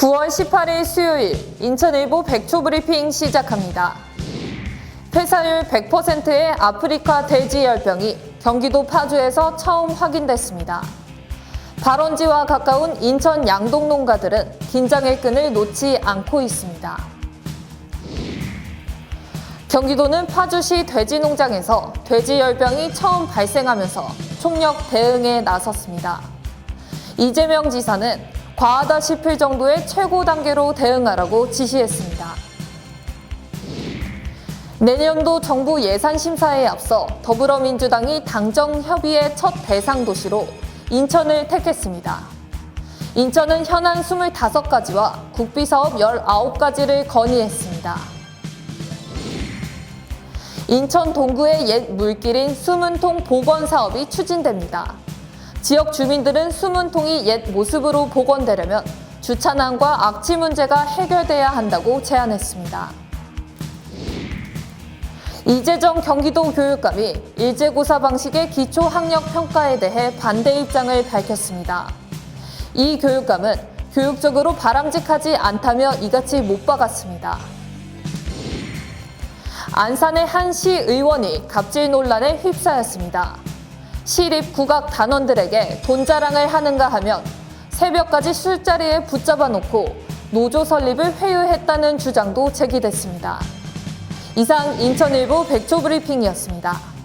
9월 18일 수요일 인천일보 백초 브리핑 시작합니다. 폐사율 100%의 아프리카 돼지열병이 경기도 파주에서 처음 확인됐습니다. 발원지와 가까운 인천 양동 농가들은 긴장의 끈을 놓지 않고 있습니다. 경기도는 파주시 돼지 농장에서 돼지 열병이 처음 발생하면서 총력 대응에 나섰습니다. 이재명 지사는 과하다 싶을 정도의 최고 단계로 대응하라고 지시했습니다. 내년도 정부 예산 심사에 앞서 더불어민주당이 당정 협의의 첫 대상 도시로 인천을 택했습니다. 인천은 현안 25가지와 국비 사업 19가지를 건의했습니다. 인천 동구의 옛 물길인 수문통 복원 사업이 추진됩니다. 지역 주민들은 수문통이 옛 모습으로 복원되려면 주차난과 악취 문제가 해결돼야 한다고 제안했습니다. 이재정 경기도 교육감이 일제고사 방식의 기초 학력 평가에 대해 반대 입장을 밝혔습니다. 이 교육감은 교육적으로 바람직하지 않다며 이같이 못 박았습니다. 안산의 한 시 의원이 갑질 논란에 휩싸였습니다. 시립 국악 단원들에게 돈 자랑을 하는가 하면 새벽까지 술자리에 붙잡아 놓고 노조 설립을 회유했다는 주장도 제기됐습니다. 이상 인천일보 백조 브리핑이었습니다.